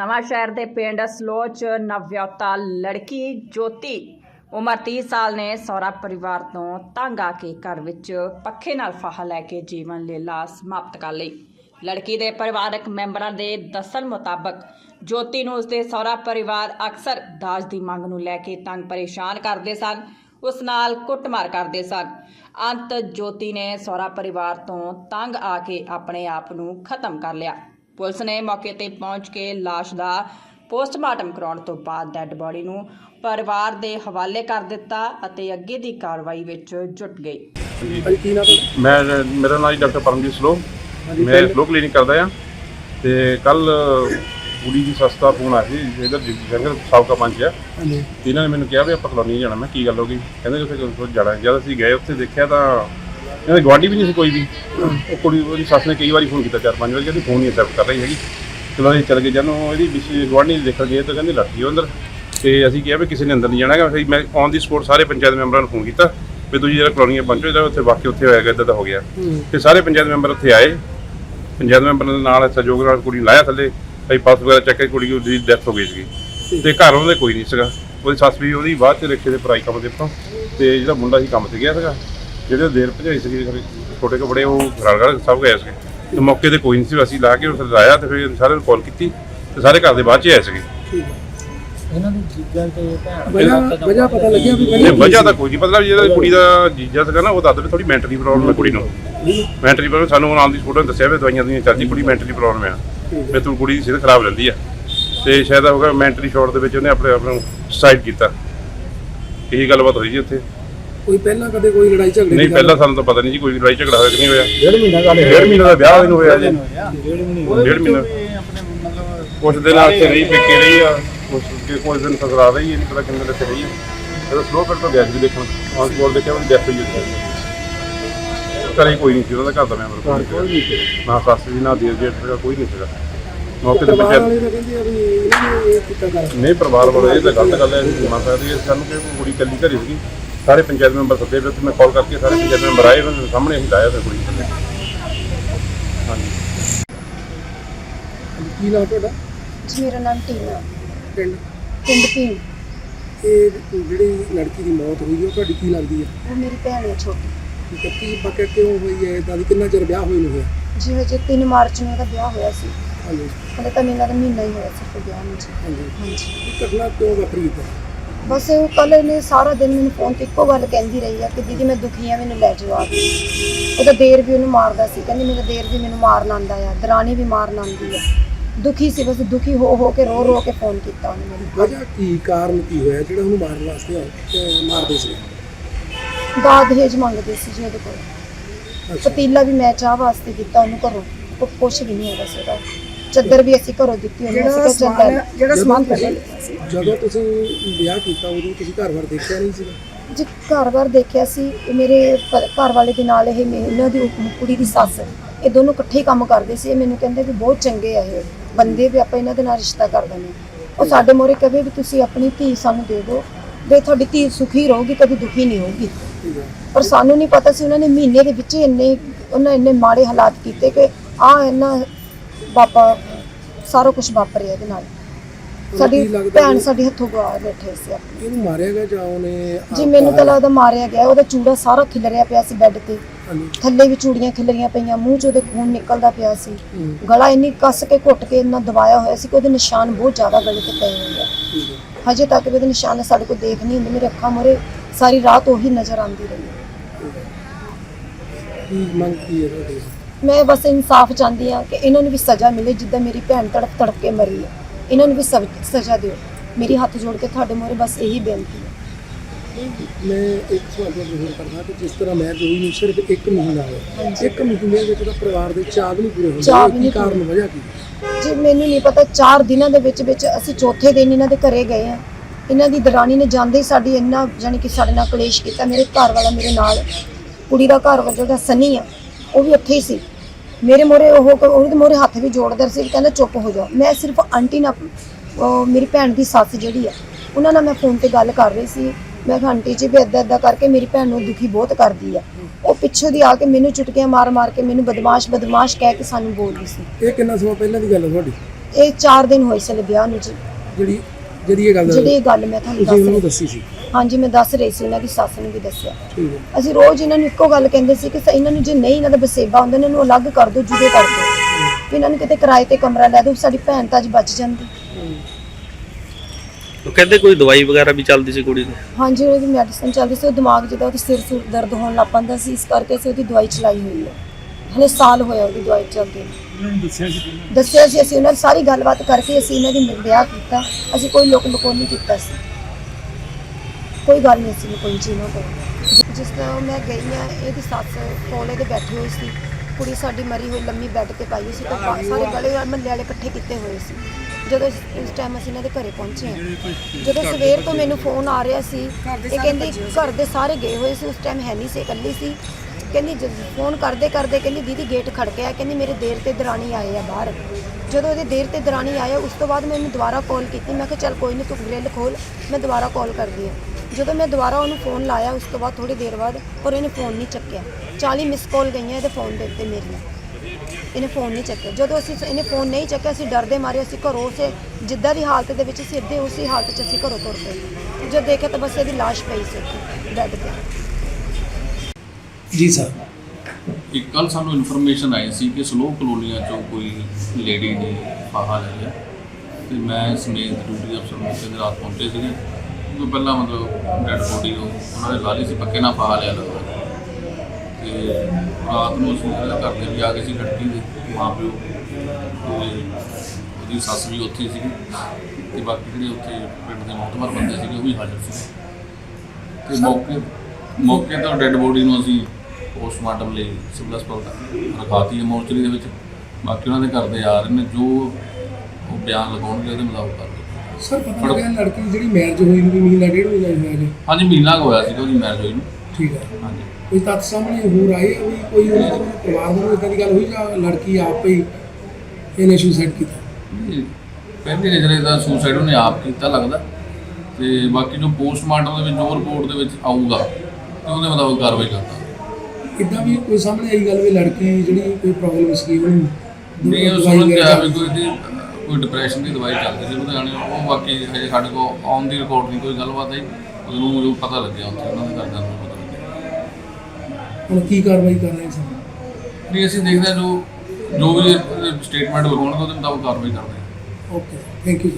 ਨਵਾਂ ਸ਼ਹਿਰ ਦੇ ਪਿੰਡ ਸਲੋਚ ਨਵਿਆਤਾ ਲੜਕੀ ਜੋਤੀ। ਉਮਰ 30 ਸਾਲ ਨੇ, ਸਹੁਰਾ ਪਰਿਵਾਰ ਤੋਂ ਤੰਗ ਆ ਕੇ ਘਰ ਵਿੱਚ ਪੱਖੇ ਨਾਲ ਫਾਹਾ ਲੈ ਕੇ ਜੀਵਨ ਲੀਲਾ ਸਮਾਪਤ ਕਰ ਲਈ। ਲੜਕੀ ਦੇ ਪਰਿਵਾਰਕ ਮੈਂਬਰਾਂ ਦੇ ਦੱਸਣ ਮੁਤਾਬਕ, ਜੋਤੀ ਨੂੰ ਉਸਦੇ ਸਹੁਰਾ ਪਰਿਵਾਰ ਅਕਸਰ ਦਾਜ ਦੀ ਮੰਗ ਨੂੰ ਲੈ ਕੇ ਤੰਗ ਪਰੇਸ਼ਾਨ ਕਰਦੇ ਸਨ। ਉਸ ਨਾਲ ਕੁੱਟਮਾਰ ਕਰਦੇ ਸਨ। ਅੰਤ ਜੋਤੀ ਨੇ ਸਹੁਰਾ ਪਰਿਵਾਰ ਤੋਂ ਤੰਗ ਆ ਕੇ ਆਪਣੇ ਆਪ ਨੂੰ ਖਤਮ ਕਰ ਲਿਆ। ਪੁਲਿਸ ਨੇ ਮੌਕੇ ਤੇ ਪਹੁੰਚ ਕੇ ਲਾਸ਼ ਦਾ ਪੋਸਟਮਾਰਟਮ ਕਰਾਉਣ ਤੋਂ ਬਾਅਦ ਡੈੱਡ ਬੋਡੀ ਨੂੰ ਪਰਿਵਾਰ ਦੇ ਹਵਾਲੇ ਕਰ ਦਿੱਤਾ ਅਤੇ ਅੱਗੇ ਦੀ ਕਾਰਵਾਈ ਵਿੱਚ ਜੁਟ ਗਈ। ਹਾਂਜੀ ਕੀ ਨਾਮ ਤੁਹਾਡਾ? ਮੈਂ ਮੇਰਾ ਨਾਮ ਜੀ ਡਾਕਟਰ ਪਰਮਜੀਤ ਸਲੋ। ਮੈਂ ਸਲੋ ਕਲੀਨਿਕ ਕਰਦਾ ਆ ਤੇ ਕੱਲ ਕੁੜੀ ਦੀ ਸਸਤਾ ਫੋਨ ਆਇਆ ਸੀ ਇਧਰ ਜੰਗਲ ਸਾਬਕਾ ਪੰਚ ਆ। ਹਾਂਜੀ। ਇਹਨਾਂ ਨੇ ਮੈਨੂੰ ਕਿਹਾ ਵੀ ਆਪਾਂ ਕਲੋਨੀ ਜਾਣਾ। ਮੈਂ ਕੀ ਗੱਲ ਹੋ ਗਈ? ਕਹਿੰਦੇ ਉੱਥੇ ਜਾਣਾ। ਜਦ ਅਸੀਂ ਗਏ ਉੱਥੇ ਦੇਖਿਆ ਤਾਂ ਇਹਨਾਂ ਦੀ ਗਵਾਂਢੀ ਵੀ ਨਹੀਂ ਸੀ ਕੋਈ ਵੀ। ਉਹ ਕੁੜੀ ਉਹਦੀ ਸੱਸ ਨੇ ਕਈ ਵਾਰੀ ਫੋਨ ਕੀਤਾ ਚਾਰ ਪੰਜ ਵਾਰੀ ਕਹਿੰਦੀ ਫੋਨ ਨਹੀਂ ਐਕਸੈਪਟ ਕਰ ਰਹੀ ਹੈਗੀ। ਚਲੋ ਅਸੀਂ ਚੱਲ ਗਏ ਜਦੋਂ ਇਹਦੀ ਵਿਸ਼ੇ ਗਵਾਂਢੀ ਨੂੰ ਦੇਖਣ ਗਏ ਤਾਂ ਕਹਿੰਦੇ ਲੜਕੀ ਉਹ ਅੰਦਰ। ਤੇ ਅਸੀਂ ਕਿਹਾ ਵੀ ਕਿਸੇ ਨੇ ਅੰਦਰ ਨਹੀਂ ਜਾਣਾ ਹੈਗਾ। ਮੈਂ ਔਨ ਦੀ ਸਪੋਰਟ ਸਾਰੇ ਪੰਚਾਇਤ ਮੈਂਬਰਾਂ ਨੂੰ ਫੋਨ ਕੀਤਾ ਵੀ ਤੁਸੀਂ ਜਿਹੜਾ ਕਲੋਨੀ ਪਹੁੰਚੋ ਇਹਦਾ ਉੱਥੇ ਵਾਕਿਆ ਉੱਥੇ ਹੋਇਆ ਗਿਆ ਇੱਦਾਂ ਦਾ ਹੋ ਗਿਆ। ਤੇ ਸਾਰੇ ਪੰਚਾਇਤ ਮੈਂਬਰ ਉੱਥੇ ਆਏ। ਪੰਚਾਇਤ ਮੈਂਬਰਾਂ ਦੇ ਨਾਲ ਸਹਿਯੋਗ ਨਾਲ ਕੁੜੀ ਲਾਇਆ ਥੱਲੇ। ਅਸੀਂ ਪਲਸ ਵਗੈਰਾ ਚੱਕ ਕੇ ਕੁੜੀ ਦੀ ਡੈਥ ਹੋ ਗਈ ਸੀਗੀ। ਤੇ ਘਰ ਉਹਦੇ ਕੋਈ ਨਹੀਂ ਸੀਗਾ। ਉਹਦੀ ਸੱਸ ਵੀ ਉਹਦੀ ਬਾਅਦ ਚ ਰਿਕਸ਼ੇ ਦੇ ਪਰਾਈ ਕੰਮ ਦੇ ਉੱਤੋਂ ਤੇ ਜਿਹੜਾ ਮੁੰਡਾ ਸੀ ਕੰਮ ਤੇ ਗਿਆ ਸੀਗਾ। ਜਿਹੜੇ ਦੇਰ ਭਜਾਈ ਸੀਗੀ ਖਰੇ ਛੋਟੇ ਕੱਪੜੇ ਉਹ ਰਲਗੜ ਸਭ ਗਏ ਸੀਗੇ। ਤੇ ਮੌਕੇ ਤੇ ਕੋਈ ਨਹੀਂ ਸੀ ਅਸੀਂ ਲਾ ਕੇ ਉਸ ਲਾਇਆ ਤੇ ਫਿਰ ਸਾਰਿਆਂ ਨੂੰ ਕਾਲ ਕੀਤੀ ਤੇ ਸਾਰੇ ਘਰ ਦੇ ਬਾਅਦ ਚ ਆਏ ਸੀਗੇ। ਇਹਨਾਂ ਦੀ ਜੀਜਾ ਤੇ ਭੈਣ ਵਜ੍ਹਾ ਪਤਾ ਲੱਗਿਆ ਵੀ ਵਜ੍ਹਾ ਤਾਂ ਕੋਈ ਨਹੀਂ ਪਤਾ ਜਿਹੜਾ ਕੁੜੀ ਦਾ ਜੀਜਾ ਸੀਗਾ ਨਾ ਉਹ ਦੱਸਦੇ ਵੀ ਥੋੜੀ ਮੈਂਟਲੀ ਪ੍ਰੋਬਲਮ ਹੈ ਕੁੜੀ ਨੂੰ। ਮੈਂਟਲੀ ਪ੍ਰੋਬਲਮ ਸਾਨੂੰ ਨਾਲ ਦੀ ਫੋਟੋ ਦੱਸਿਆ ਵੀ ਦਵਾਈਆਂ ਦੀਆਂ ਚੱਲਦੀ ਕੁੜੀ ਮੈਂਟਲੀ ਪ੍ਰੋਬਲਮ ਆ। ਵੀ ਤੂੰ ਕੁੜੀ ਦੀ ਸਿਹਤ ਖਰਾਬ ਰਹਿੰਦੀ ਆ। ਤੇ ਸ਼ਾਇਦ ਹੋਗਾ ਮੈਂਟਲੀ ਸ਼ਾਰਟ ਦੇ ਵਿੱਚ ਉਹਨੇ ਆਪਣੇ ਆਪ ਨੂੰ ਸੁਸਾਈਡ ਕੀਤਾ। ਇਹੀ ਗੱਲਬਾਤ ਹੋਈ ਜੀ ਉੱਥੇ। ਕੋਈ ਪਹਿਲਾਂ ਕਦੇ ਕੋਈ ਲੜਾਈ ਝਗੜੇ ਨਹੀਂ ਪਹਿਲਾਂ ਸਾਨੂੰ ਤਾਂ ਪਤਾ ਨਹੀਂ ਜੀ ਕੋਈ ਲੜਾਈ ਝਗੜਾ ਹੋਇਆ ਕਿ ਨਹੀਂ ਹੋਇਆ। ਡੇਢ ਮਹੀਨਾ ਗੱਲ ਡੇਢ ਮਹੀਨੇ ਦਾ ਵਿਆਹ ਨਹੀਂ ਹੋਇਆ ਜੀ? ਡੇਢ ਮਹੀਨੇ ਡੇਢ ਮਹੀਨਾ ਆਪਣੇ ਮਤਲਬ ਕੁਛ ਦਿਨ ਇੱਥੇ ਰਹੀ ਪੇਕੇ ਰਹੀ ਆ। ਕੁਛ ਕਿ ਕੁਛ ਦਿਨ ਸਸਰਾ ਰਹੀ ਇਹ ਨਹੀਂ ਪਤਾ ਕਿੰਨੇ ਦਿਨ ਰਹੀ। ਜਦੋਂ ਸਲੋ ਕੱਟ ਤੋਂ ਗਿਆ ਸੀ ਦੇਖਣ ਆਨ ਕੋਲ ਦੇਖਿਆ ਉਹਦੀ ਡੈਥ ਹੋਈ ਹੋਈ ਘਰੇ ਕੋਈ ਨਹੀਂ ਸੀ ਉਹਦਾ ਘਰ ਦਾ ਮੈਂਬਰ ਕੋਈ ਨਹੀਂ ਸੀ ਨਾ ਸੱਸ ਜੀ ਨਾ ਦੇਰ ਜੇਠ ਸੀਗਾ ਕੋਈ ਨਹੀਂ ਸੀਗਾ। ਮੌਕੇ ਤੇ ਪਰਿਵਾਰ ਬੱਚਾ ਵਾਲੇ ਤਾਂ ਕਹਿੰਦੇ ਆ ਵੀ ਇਹਨਾਂ ਨੇ ਇਹ ਕੀਤਾ ਕਰ ਨਹੀਂ ਪਰਿਵਾਰ ਵਾਲੇ ਇਹ ਤਾਂ ਗਲਤ ਗੱਲ ਹੈ ਅਸੀਂ ਮੰਨ ਸਕਦੇ ਹਾਂ ਸਾਨੂੰ ਕਿ ਕੁੜੀ ਕੱਲੀ ਘਰੇ ਸੀਗੀ। ਸਾਰੇ ਪੰਚਾਇਤ ਮੈਂਬਰ ਸੱਦੇ ਵਿੱਚ ਮੈਂ ਕਾਲ ਕਰਕੇ ਸਾਰੇ ਪੰਚਾਇਤ ਮੈਂਬਰ ਆਏ ਉਹਨਾਂ ਦੇ ਸਾਹਮਣੇ ਅਸੀਂ ਲਾਇਆ ਤੇ ਕੁੜੀ ਥੱਲੇ ਹਾਂਜੀ। ਕੀ ਨਾਮ ਤੁਹਾਡਾ? ਜੀ ਮੇਰਾ ਨਾਮ ਟੀਨਾ। ਪਿੰਡ? ਪਿੰਡ ਭੀਮ। ਇਹ ਜਿਹੜੀ ਲੜਕੀ ਦੀ ਮੌਤ ਹੋਈ ਉਹ ਤੁਹਾਡੀ ਕੀ ਲੱਗਦੀ ਹੈ? ਉਹ ਮੇਰੀ ਭੈਣ ਹੈ ਛੋਟੀ। ਠੀਕ ਹੈ ਕੀ ਬਾਕੀ ਕਿਉਂ ਹੋਈ ਹੈ? ਤਾਂ ਕਿੰਨਾ ਚਿਰ ਵਿਆਹ ਹੋਏ ਨੂੰ ਹੋਇਆ? ਜੀ ਹਜੇ 3 ਮਾਰਚ ਨੂੰ ਇਹਦਾ ਵਿਆਹ ਹੋਇਆ ਸੀ। ਹਾਂਜੀ। ਹਲੇ ਤਾਂ ਮਹੀਨਾ ਦਾ ਮਹੀਨਾ ਹੀ ਹੋਇਆ ਸੀ ਤੇ ਵਿਆਹ ਨੂੰ ਜੀ। ਹਾਂਜੀ। ਹਾਂਜੀ। ਇਹ ਘਟਨਾ ਕਿਉਂ ਵਾਪਰੀ ਹੈ ਬਸ ਉਹ ਕੱਲ ਇਹਨੇ ਸਾਰਾ ਦਿਨ ਮੈਨੂੰ ਫੋਨ ਤੇ ਇੱਕੋ ਗੱਲ ਕਹਿੰਦੀ ਰਹੀ ਆ ਕਿ ਦੀਦੀ ਮੈਂ ਦੁਖੀ ਆ ਮੈਨੂੰ ਲੈ ਜਾਓ ਆ ਉਹਦਾ ਦੇਰ ਵੀ ਉਹਨੂੰ ਮਾਰਦਾ ਸੀ ਕਹਿੰਦੀ ਮੇਰਾ ਦੇਰ ਵੀ ਮੈਨੂੰ ਮਾਰਨ ਆਂਦਾ ਆ ਦਰਾਣੀ ਵੀ ਮਾਰਨ ਆਂਦੀ ਆ। ਦੁਖੀ ਸੀ ਬਸ ਦੁਖੀ ਹੋ ਹੋ ਕੇ ਰੋ ਰੋ ਕੇ ਫੋਨ ਕੀਤਾ ਉਹਨੇ ਮੈਨੂੰ। ਵਜ੍ਹਾ ਕੀ ਕਾਰਨ ਕੀ ਹੋਇਆ ਜਿਹੜਾ ਉਹਨੂੰ ਮਾਰਨ ਵਾਸਤੇ ਮਾਰਦੇ ਸੀ? ਦਾਜ ਦਹੇਜ ਮੰਗਦੇ ਸੀ ਜੀ ਉਹਦੇ ਕੋਲ। ਪਤੀਲਾ ਵੀ ਮੈਂ ਚਾਹ ਵਾਸਤੇ ਦਿੱਤਾ ਉਹਨੂੰ ਘਰੋਂ ਕੁਛ ਵੀ ਨਹੀਂ ਹੈਗਾ ਸੀ ਉਹਦਾ ਚੱਦਰ ਵੀ ਅਸੀਂ ਘਰੋਂ ਦਿੱਤੀ ਅਸੀਂ ਕਿਹਾ ਚੱਲ ਲੈ ਲੈ। ਜਿਹੜਾ ਸਮਾਨ ਪਹਿਲਾਂ ਜਦੋਂ ਤੁਸੀਂ ਵਿਆਹ ਕੀਤਾ ਉਦੋਂ ਤੁਸੀਂ ਘਰ-ਬਾਰ ਦੇਖਿਆ ਨਹੀਂ ਸੀਗਾ? ਜੀ ਘਰ-ਬਾਰ ਦੇਖਿਆ ਸੀ। ਇਹ ਮੇਰੇ ਪ- ਘਰ ਵਾਲੇ ਦੇ ਨਾਲ ਇਹ ਮੇ- ਇਹਨਾਂ ਦੀ ਕੁੜੀ ਦੀ ਸੱਸ ਇਹ ਦੋਨੋਂ ਇਕੱਠੇ ਹੀ ਕੰਮ ਕਰਦੇ ਸੀ। ਇਹ ਮੈਨੂੰ ਕਹਿੰਦੇ ਵੀ ਬਹੁਤ ਚੰਗੇ ਆ ਇਹ। ਬੰਦੇ ਵੀ ਆਪਾਂ ਇਹਨਾਂ ਦੇ ਨਾਲ ਰਿਸ਼ਤਾ ਕਰ ਦਿੰਦੇ ਹਾਂ। ਉਹ ਸਾਡੇ ਮੋਰੇ ਕਹੇ ਵੀ ਤੁਸੀਂ ਆਪਣੀ ਧੀ ਸਾਨੂੰ ਦੇ ਦਿਓ। ਵੀ ਤੁਹਾਡੀ ਧੀ ਸੁਖੀ ਰਹੂਗੀ ਕਦੀ ਦੁਖੀ ਨਹੀਂ ਹੋਊਗੀ। ਠੀਕ ਹੈ ਪਰ ਸਾਨੂੰ ਨਹੀਂ ਪਤਾ ਸੀ ਉਹਨਾਂ ਨੇ ਮਹੀਨੇ ਦੇ ਵਿੱਚ ਹੀ ਇੰਨੇ ਉਹਨਾਂ ਇੰਨੇ ਮਾੜੇ ਹਾਲਾਤ ਕੀਤੇ ਕਿ ਆ ਇਹਨਾਂ ਬਾਬਾ ਸਾਰਾ ਕੁਝ ਵਾਪਰਿਆ ਇਹਦੇ ਨਾਲ। ਸਾਡੀ ਭੈਣ ਸਾਡੀ ਹੱਥੋਂ ਗਵਾ ਬੈਠੇ ਸੀ ਇਹਨੂੰ ਮਾਰਿਆ ਗਿਆ ਜਾਂ ਉਹਨੇ ਜੀ ਮੈਨੂੰ ਤਾਂ ਲੱਗਦਾ ਮਾਰਿਆ ਗਿਆ। ਉਹਦਾ ਚੂੜਾ ਸਾਰਾ ਖਿਲਰਿਆ ਪਿਆ ਸੀ ਬੈੱਡ ਤੇ। ਥੱਲੇ ਵੀ ਚੂੜੀਆਂ ਖਿਲਰੀਆਂ ਪਈਆਂ। ਮੂੰਹ 'ਚ ਉਹਦੇ ਖੂਨ ਨਿਕਲਦਾ ਪਿਆ ਸੀ। ਹੂੰ, ਗਲਾ ਇੰਨੀ ਕੱਸ ਕੇ ਘੁੱਟ ਕੇ ਇੰਨਾ ਦਬਾਇਆ ਹੋਇਆ ਸੀ ਕਿ ਉਹਦੇ ਨਿਸ਼ਾਨ ਬਹੁਤ ਜ਼ਿਆਦਾ ਗਲੇ ਤੇ ਪਏ ਹੋਏ ਆ। ਹੈ। ਹਜੇ ਤੱਕ ਵੀ ਉਹਦੇ ਨਿਸ਼ਾਨ ਸਾਡੇ ਕੋਲ ਦੇਖ ਨਹੀਂ ਹੁੰਦੇ। ਮੇਰੇ ਅੱਖਾਂ ਮੂਹਰੇ ਸਾਰੀ ਰਾਤ ਉਹੀ ਨਜ਼ਰ ਆਉਂਦੀ ਰਹੀ। ਕੀ ਮੰਗ ਕੀ ਹੈ ਤੁਹਾਡੀ? ਮੈਂ ਬਸ ਇਨਸਾਫ ਚਾਹੁੰਦੀ ਆ ਕਿ ਇਹਨਾਂ ਨੂੰ ਵੀ ਸਜ਼ਾ ਮਿਲੇ ਜਿੱਦਾਂ ਮੇਰੀ ਭੈਣ ਤੜਪ ਤੜਪ ਕੇ ਮਰੀ ਹੈ। ਇਹਨਾਂ ਨੂੰ ਵੀ ਸਜ਼ਾ ਦਿਓ। ਮੇਰੀ ਹੱਥ ਜੋੜ ਕੇ ਤੁਹਾਡੇ ਮੂਹਰੇ ਬਸ ਇਹੀ ਬੇਨਤੀ ਹੈ। ਮੈਂ ਇੱਕ ਸਵਾਲ ਤੁਹਾਨੂੰ ਹੋਰ ਕਰਨਾ ਕਿ ਜਿਸ ਤਰ੍ਹਾਂ ਮੈਂ ਹੋਈ ਨੂੰ ਸਿਰਫ ਇੱਕ ਮਹੀਨਾ ਹੋਇਆ। ਇੱਕ ਮਹੀਨੇ ਵਿੱਚ ਤਾਂ ਪਰਿਵਾਰ ਦੇ ਚਾਹ ਵੀ ਨਹੀਂ ਪੂਰੇ ਹੁੰਦੇ ਚਾਅ ਵੀ ਕੀ ਨਹੀਂ ਕਾਰਨ ਵਜ੍ਹਾ ਕੀ? ਜੀ ਮੈਨੂੰ ਨਹੀਂ ਪਤਾ 4 ਦਿਨਾਂ ਦੇ ਵਿੱਚ ਵਿੱਚ ਅਸੀਂ ਚੌਥੇ ਦਿਨ ਇਹਨਾਂ ਦੇ ਘਰੇ ਗਏ ਆ ਇਹਨਾਂ ਦੀ ਦਰਾਣੀ ਨੇ ਜਾਂਦੇ ਹੀ ਸਾਡੀ ਇੰਨਾ ਯਾਨੀ ਕਿ ਸਾਡੇ ਨਾਲ ਕਲੇਸ਼ ਕੀਤਾ। ਮੇਰੇ ਘਰ ਵਾਲਾ ਮੇਰੇ ਨਾਲ ਕੁੜੀ ਦਾ ਘਰ ਵਾਲਾ ਜਿਹੜਾ ਸਨੀ ਆ ਉਹ ਵੀ ਉੱਥੇ ਹੀ ਸੀ। ਮੇਰੇ ਮੋਰੇ ਉਹ ਉਹਦੇ ਮੋਰੇ ਹੱਥ ਵੀ ਜੋੜਦਾ ਸੀ ਕਹਿੰਦਾ ਚੁੱਪ ਹੋ ਜਾ ਮੈਂ ਸਿਰਫ ਆਂਟੀ ਨਾਲ ਉਹ ਮੇਰੀ ਭੈਣ ਦੀ ਸੱਸ ਜਿਹੜੀ ਆ ਉਹਨਾਂ ਨਾਲ ਮੈਂ ਫੋਨ ਤੇ ਗੱਲ ਕਰ ਰਹੀ ਸੀ। ਮੈਂ ਕਿਹਾ ਆਂਟੀ ਜੀ ਵੀ ਏਦਾਂ ਏਦਾਂ ਕਰਕੇ ਮੇਰੀ ਭੈਣ ਨੂੰ ਦੁਖੀ ਬਹੁਤ ਕਰਦੀ ਆ। ਉਹ ਪਿੱਛੋਂ ਦੀ ਆ ਕੇ ਮੈਨੂੰ ਚੁਟਕੀਆਂ ਮਾਰ ਮਾਰ ਕੇ ਮੈਨੂੰ ਬਦਮਾਸ਼ ਬਦਮਾਸ਼ ਕਹਿ ਕੇ ਸਾਨੂੰ ਬੋਲਦੀ ਸੀ। ਇਹ ਕਿੰਨਾ ਸਮਾਂ ਪਹਿਲਾਂ ਦੀ ਗੱਲ ਹੈ ਤੁਹਾਡੀ? ਇਹ 4 ਦਿਨ ਹੋਏ ਸੀ ਵਿਆਹ ਨੂੰ ਜੀ। ਜਿਹੜੀ ਜਿਹੜੀ ਇਹ ਗੱਲ ਜਿਹੜੀ ਇਹ ਗੱਲ ਮੈਂ ਤੁਹਾਨੂੰ ਦੱਸੀ ਸੀ। ਹਾਂਜੀ ਮੈਂ ਦੱਸ ਰਹੀ ਸੀ ਇਹਨਾਂ ਦੀ ਸੱਸ ਨੂੰ ਵੀ ਦੱਸਿਆ। ਠੀਕ ਹੈ। ਅਸੀਂ ਰੋਜ਼ ਇਹਨਾਂ ਨੂੰ ਇੱਕੋ ਗੱਲ ਕਹਿੰਦੇ ਸੀ ਕਿ ਸ- ਇਹਨਾਂ ਨੂੰ ਜੇ ਨਹੀਂ ਇਹਨਾਂ ਦਾ ਬਸੇਬਾ ਹੁੰਦਾ ਇਹਨਾਂ ਨੂੰ ਅਲੱਗ ਕਰ ਦਿਓ ਜੁਦੇ ਕਰ ਦਿਓ। ਵੀ ਇਹਨਾਂ ਨੂੰ ਕਿਤੇ ਕਿਰਾਏ ਤੇ ਕਮਰਾ ਲੈ ਦਿਓ ਸਾਡੀ ਭੈਣ ਤਾਂ ਅੱਜ ਬਚ ਜਾਂਦੀ। ਉਹ ਕਹਿੰਦੇ ਕੋਈ ਦਵਾਈ ਵਗੈਰਾ ਵੀ ਚੱਲਦੀ ਸੀ ਕੁੜੀ ਦੀ ਹਾਂਜੀ ਉਹਦੀ ਮੈਡੀਸਨ ਚੱਲਦੀ ਸੀ ਉਹ ਦਿਮਾਗ ਜਿਹਦਾ ਉਹਦੇ ਸਿਰ ਸੁਰ ਦਰਦ ਹੋਣ ਲੱਗ ਪੈਂਦਾ ਸੀ ਇਸ ਕਰਕੇ ਅਸੀਂ ਉਹਦੀ ਦਵਾਈ ਚਲਾਈ ਹੋਈ ਹੈ। ਹਲੇ ਸਾਲ ਹੋਇਆ ਉਹਦੀ ਦਵਾਈ ਚੱਲਦੀ ਨੂੰ। ਦੱਸਿਆ ਸੀ ਅਸੀਂ ਉਹਨਾਂ ਨਾਲ ਸਾਰੀ ਗੱਲਬਾਤ ਕਰਕੇ ਅਸੀਂ ਇਹਨਾਂ ਦੀ ਵਿਆਹ ਕੀਤਾ ਅਸੀਂ ਕੋਈ ਲੋਕ ਲੁਕੋ ਨਹੀਂ ਕੀਤਾ ਸੀ। ਕੋਈ ਗੱਲ ਨਹੀਂ ਸੀ, ਕੋਈ ਚੀਜ਼ ਨਾ ਜਿਸ ਤਰ੍ਹਾਂ ਮੈਂ ਗਈ ਆ ਇਹਦੀ ਸੱਸ ਕੋਲੇ ਦੇ ਬੈਠੀ ਹੋਈ ਸੀ। ਕੁੜੀ ਸਾਡੀ ਮਰੀ ਹੋਈ ਲੰਮੀ ਬੈੱਡ ਤੇ ਪਾਈ ਹੋਈ ਸੀ ਤੇ ਪਾ- ਸਾਰੇ ਗਲੇ ਮਹੱਲੇ ਵਾਲੇ ਇਕੱਠੇ ਕੀਤੇ ਹੋਏ ਸੀ। ਜਦੋਂ ਇਸ- ਇਸ ਟਾਈਮ ਅਸੀਂ ਇਹਨਾਂ ਦੇ ਘਰੇ ਪਹੁੰਚੇ ਹਾਂ। ਜਦੋਂ ਸਵੇਰ ਤੋਂ ਮੈਨੂੰ ਫੋਨ ਆ ਰਿਹਾ ਸੀ, ਇਹ ਕਹਿੰਦੀ ਘਰ ਦੇ ਸਾਰੇ ਗਏ ਹੋਏ ਸੀ, ਉਸ ਟਾਈਮ ਹੈ ਨਹੀਂ ਸੀ, ਇਕੱਲੀ ਸੀ। ਕਹਿੰਦੀ ਜਦ ਫੋਨ ਕਰਦੇ ਕਰਦੇ ਕਹਿੰਦੀ ਦੀਦੀ ਗੇਟ ਖੜਕਿਆ ਕਹਿੰਦੀ ਮੇਰੇ ਦੇਰ ਤੇ ਦਰਾਣੀ ਆਏ ਆ ਬਾਹਰ। ਜਦੋਂ ਇਹਦੇ ਦੇਰ ਤੇ ਦਰਾਣੀ ਆਇਆ ਉਸ ਤੋਂ ਬਾਅਦ ਮੈਂ ਇਹਨੂੰ ਦੁਬਾਰਾ ਕਾਲ ਕੀਤੀ, ਮੈਂ ਕਿਹਾ ਚੱਲ ਕੋਈ ਨਹੀਂ ਤੂੰ ਗ੍ਰਿਲ ਖੋਲ, ਮੈਂ ਦੁਬਾਰਾ ਕਾਲ ਕਰਦੀ ਹਾਂ। ਜਦੋਂ ਮੈਂ ਦੁਬਾਰਾ ਉਹਨੂੰ ਫੋਨ ਲਾਇਆ ਉਸ ਤੋਂ ਬਾਅਦ ਥੋੜੀ ਦੇਰ ਬਾਅਦ ਪਰ ਇਹਨੇ ਫੋਨ ਨਹੀਂ ਚੱਕਿਆ। 40 ਮਿਸ ਕਾਲ ਗਈਆਂ ਇਹਦੇ ਫੋਨ ਦੇ ਉੱਤੇ ਮੇਰੀਆਂ ਇਹਨੇ ਫੋਨ ਨਹੀਂ ਚੱਕਿਆ। ਜਦੋਂ ਅਸੀਂ ਇਹਨੇ ਫੋਨ ਨਹੀਂ ਚੱਕਿਆ ਅਸੀਂ ਡਰਦੇ ਮਾਰੇ ਅਸੀਂ ਘਰੋਂ ਉਸੇ ਜਿੱਦਾਂ ਦੀ ਹਾਲਤ ਦੇ ਵਿੱਚ ਸਿੱਧੇ ਉਸੇ ਹਾਲਤ 'ਚ ਅਸੀਂ ਘਰੋਂ ਤੁਰ ਪਏ। ਜਦ ਦੇਖਿਆ ਤਾਂ ਬਸ ਇਹਦੀ ਲਾਸ਼ ਪਈ ਸੀ ਬੈੱਡ ਤੇ। ਜੀ ਸਰ। ਇੱਕ ਕੱਲ ਸਾਨੂੰ ਇਨਫੋਰਮੇਸ਼ਨ ਆਈ ਸੀ ਕਿ ਸਲੋ ਕਲੋਨੀਆਂ ਚੋਂ ਕੋਈ ਲੇਡੀ ਨੇ ਫਾਹਾ ਲਿਆ ਹੈ ਤੇ ਮੈਂ ਸਮੇਤ ਡਿਊਟੀ ਅਫਸਰ ਮੌਕੇ ਤੇ ਰਾਤ ਪਹੁੰਚੇ ਸੀਗੇ। ਉਹ ਪਹਿਲਾਂ ਮਤਲਬ ਡੈਡ ਬੋਡੀ ਉਹਨਾਂ ਨੇ ਲਾ ਲਈ ਸੀ ਪੱਕੇ ਨਾਲ ਫਾਹਾ ਲਿਆ ਲੱਗਦਾ। ਤੇ ਰਾਤ ਨੂੰ ਇਹਦਾ ਕਰਦੇ ਵੀ ਆ ਗਏ ਸੀ ਲੜਕੀ ਦੇ ਮਾਂ ਪਿਓ ਤੇ ਉਹਦੀ ਸੱਸ ਵੀ ਉੱਥੇ ਸੀਗੀ ਤੇ ਬਾਕੀ ਜਿਹੜੇ ਉੱਥੇ ਪਿੰਡ ਦੇ ਮੁਖਤਬਰ ਬੰਦੇ ਸੀਗੇ ਉਹ ਵੀ ਹਾਜ਼ਰ ਸੀ ਤੇ ਮੌਕੇ ਮੌਕੇ ਤੋਂ ਡੈੱਡ ਬੋਡੀ ਨੂੰ ਅਸੀਂ ਪੋਸਟਮਾਰਟਮ ਲਈ ਸਿਵਲ ਹਸਪਤਾਲ ਰਖਾਤੀ ਹੈ ਮੋਰਚਰੀ ਦੇ ਵਿੱਚ। ਬਾਕੀ ਉਹਨਾਂ ਦੇ ਘਰ ਦੇ ਆ ਰਹੇ ਨੇ ਜੋ ਉਹ ਬਿਆਨ ਲਗਾਉਣਗੇ ਉਹਦੇ ਮੁਤਾਬਕ ਸਰ ਪਤਾ ਲੱਗਿਆ ਲੜਕੀ ਦੀ ਜਿਹੜੀ ਮੈਰਿਜ ਹੋਈ ਨੂੰ ਵੀ ਮਹੀਨਾ ਡੇਢ ਮਹੀਨਾ ਹੀ ਹੋਇਆ ਜੀ? ਹਾਂਜੀ ਮਹੀਨਾ ਕੁ ਹੋਇਆ ਸੀ ਉਹਦੀ ਮੈਰਿਜ ਹੋਈ ਨੂੰ। ਠੀਕ ਹੈ। ਹਾਂਜੀ। ਕੋਈ ਤੱਥ ਸਾਹਮਣੇ ਹੋਰ ਆਏ ਵੀ ਕੋਈ ਉਹਨਾਂ ਦੇ ਪਰਿਵਾਰ ਵੱਲੋਂ ਇਦਾਂ ਦੀ ਗੱਲ ਹੋਈ ਜਾਂ ਲੜਕੀ ਆਪ ਹੀ ਇਹਨੇ ਸੁਸਾਈਡ ਕੀਤਾ? ਇਹ ਪਹਿਲੀ ਨਜ਼ਰੇ ਦਾ ਸੁਸਾਈਡ ਉਹਨੇ ਆਪ ਕੀਤਾ ਲੱਗਦਾ। ਤੇ ਬਾਕੀ ਜੋ ਪੋਸਟਮਾਰਟਮ ਦੇ ਵਿੱਚ ਜੋ ਰਿਪੋਰਟ ਦੇ ਵਿੱਚ ਆਊਗਾ ਤੇ ਉਹਦੇ ਮੁਤਾਬਕ ਕਾਰਵਾਈ ਕਰਦਾ। ਇਦਾਂ ਵੀ ਕੋਈ ਸਾਹਮਣੇ ਆਈ ਗੱਲ ਵੀ ਲੜਕੀ ਜਿਹੜੀ ਕੋਈ ਪ੍ਰੋਬਲਮ ਸੀ ਉਹਨੂੰ ਨਹੀਂ ਉਹ ਦਵਾਈ ਸੁਣ ਕੇ ਵਗੈਰਾ ਕੋਈ ਦੀ ਕੋਈ ਡਿਪਰੈਸ਼ਨ ਦੀ ਦਵਾਈ ਚੱਲਦੀ ਸੀ ਲੁਧਿਆਣੇ ਉਹ ਬਾਕੀ ਹਜੇ ਸਾਡੇ ਕੋਲ ਆਨ ਦੀ ਰਿਕਾਰਡ ਨਹੀਂ ਕੋਈ ਗੱਲਬਾਤ ਆਈ? ਉਹਨੂੰ ਜੋ ਪਤਾ ਲੱਗਿਆ ਉੱਥੇ ਉਹਨਾਂ ਦੇ ਘਰਦਿਆਂ ਨੂੰ ਪਤਾ ਲੱਗਿਆ। ਹੁਣ ਕੀ ਕਾਰਵਾਈ ਕਰ ਰਹੇ ਸਰ? ਨਹੀਂ ਅਸੀਂ ਦੇਖਦੇ ਹਾਂ ਜੋ ਜੋ ਵੀ ਸਟੇਟਮੈਂਟ ਲਿਖਾਉਣਗੇ ਉਹਦੇ ਮੁਤਾਬਕ ਕਾਰਵਾਈ ਕਰਦੇ ਹਾਂ। Okay thank you